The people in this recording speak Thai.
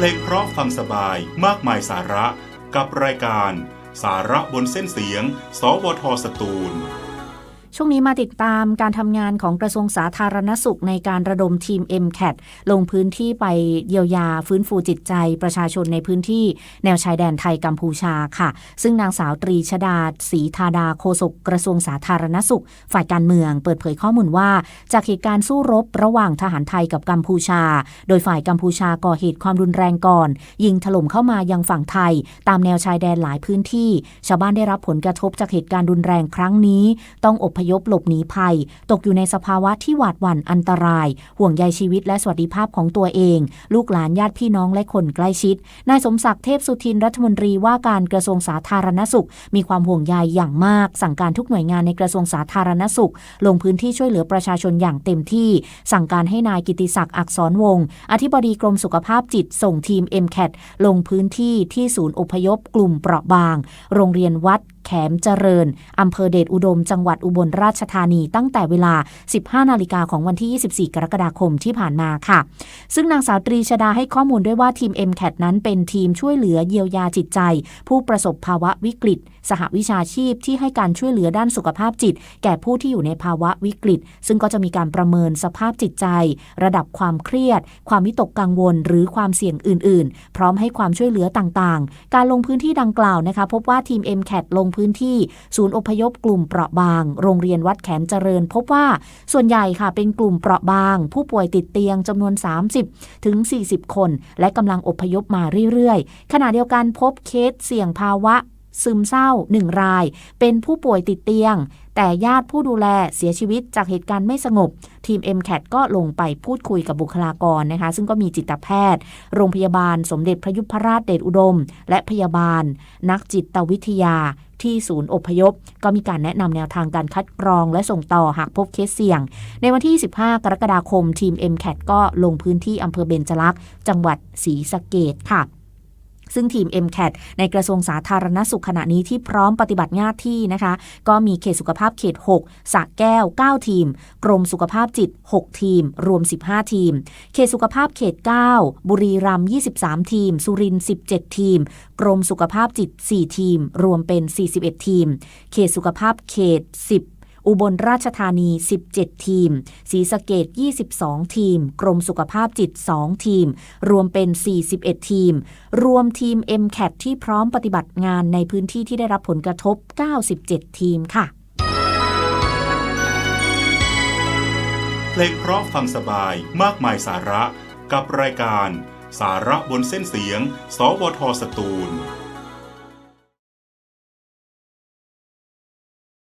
เพลงเพราะฟังสบายมากมายสาระกับรายการ สาระบนเส้นเสียง สวทสตูล ช่วงนี้มาติดตามการทำงานของกระทรวงสาธารณสุขในการระดมทีม MCAT ลงพื้นที่ไปเยียวยาฟื้นฟูจิตใจประชาชนในพื้นที่แนวชายแดนไทยกัมพูชาค่ะ ซึ่งนางสาวตรีชดาศรีธาดาโฆษกกระทรวงสาธารณสุข ฝ่ายการเมืองเปิดเผยข้อมูลว่า จากเหตุการณ์สู้รบระหว่างทหารไทยกับกัมพูชา โดยฝ่ายกัมพูชาก่อเหตุความรุนแรงก่อน ยิงถล่มเข้ามายังฝั่งไทย ตามแนวชายแดนหลายพื้นที่ ชาวบ้านได้รับผลกระทบจากเหตุการณ์รุนแรงครั้งนี้ ต้องอพยยพหลบหนีภัย ตกอยู่ในสภาวะที่หวาดหวั่นอันตราย ห่วงใยชีวิตและสวัสดิภาพของตัวเอง ลูกหลานญาติพี่น้องและคนใกล้ชิด นายสมศักดิ์เทพสุทินรัฐมนตรีว่าการกระทรวงสาธารณสุข มีความห่วงใยอย่างมาก สั่งการทุกหน่วยงานในกระทรวงสาธารณสุข ลงพื้นที่ช่วยเหลือประชาชนอย่างเต็มที่ สั่งการให้นายกิติศักดิ์อักษรวงศ์อธิบดีกรมสุขภาพจิตส่งทีม MCAT ลงพื้นที่ที่ศูนย์อพยพกลุ่มเปราะบาง โรงเรียนวัด แขมเจริญ อำเภอเดชอุดม จังหวัดอุบลราชธานี ตั้งแต่เวลา 15 นาฬิกาของวันที่ 24 กรกฎาคมที่ผ่านมาค่ะ ซึ่งนางสาวตรีชดาให้ข้อมูลด้วยว่าทีม MCAT นั้นเป็นทีมช่วยเหลือเยียวยาจิตใจ ผู้ประสบภาวะวิกฤต สหวิชาชีพที่ให้การช่วยเหลือด้านสุขภาพจิต แก่ผู้ที่อยู่ในภาวะวิกฤต ซึ่งก็จะมีการประเมินสภาพจิตใจ ระดับความเครียด ความวิตกกังวล หรือความเสี่ยงอื่น ๆ พร้อมให้ความช่วยเหลือต่าง ๆ การลงพื้นที่ดังกล่าวนะคะพบว่าทีม MCAT ลงพื้นที่ ศูนย์อพยพกลุ่มเปราะบาง โรงเรียนวัดแขมเจริญ พบว่าส่วนใหญ่ค่ะเป็นกลุ่มเปราะบาง ผู้ป่วยติดเตียงจำนวน 30 ถึง 40 คน และกำลังอพยพมาเรื่อยๆ ขณะเดียวกันพบเคสเสี่ยงภาวะ ซึมเศร้า 1 ราย เป็นผู้ป่วยติดเตียง แต่ญาติผู้ดูแลเสียชีวิตจากเหตุการณ์ไม่สงบ ทีม MCAT ก็ลงไปพูดคุยกับบุคลากรนะคะ ซึ่งก็มีจิตแพทย์ โรงพยาบาลสมเด็จพระยุพราชเดชอุดม และพยาบาล นักจิตวิทยาที่ศูนย์อพยพ ก็มีการแนะนำแนวทางการคัดกรองและส่งต่อหากพบเคสเสี่ยง ในวันที่ 15 กรกฎาคมทีม MCAT ก็ลงพื้นที่อำเภอเบญจลักษ์จังหวัดศรีสะเกดค่ะ ซึ่งทีม MCAT ในกระทรวงสาธารณสุขขณะนี้ที่พร้อมปฏิบัติหน้าที่นะคะ ก็มีเขตสุขภาพเขต 6สระแก้ว 9 ทีม กรมสุขภาพจิต 6 ทีม รวม 15 ทีม เขตสุขภาพเขต 9 บุรีรัมย์23 ทีม สุรินทร์17 ทีม กรมสุขภาพจิต 4 ทีม รวมเป็น 41 ทีม เขตสุขภาพเขต 10 อุบลราชธานี 17 ทีม ศรีสะเกด22 ทีม กรมสุขภาพจิต 2 ทีม รวมเป็น 41 ทีม รวมทีม MCAT ที่พร้อมปฏิบัติงานในพื้นที่ที่ได้รับผลกระทบ 97 ทีมค่ะ เพลงเพราะฟังสบายมากมายสาระกับรายการ สาระบนเส้นเสียง สวทสตูล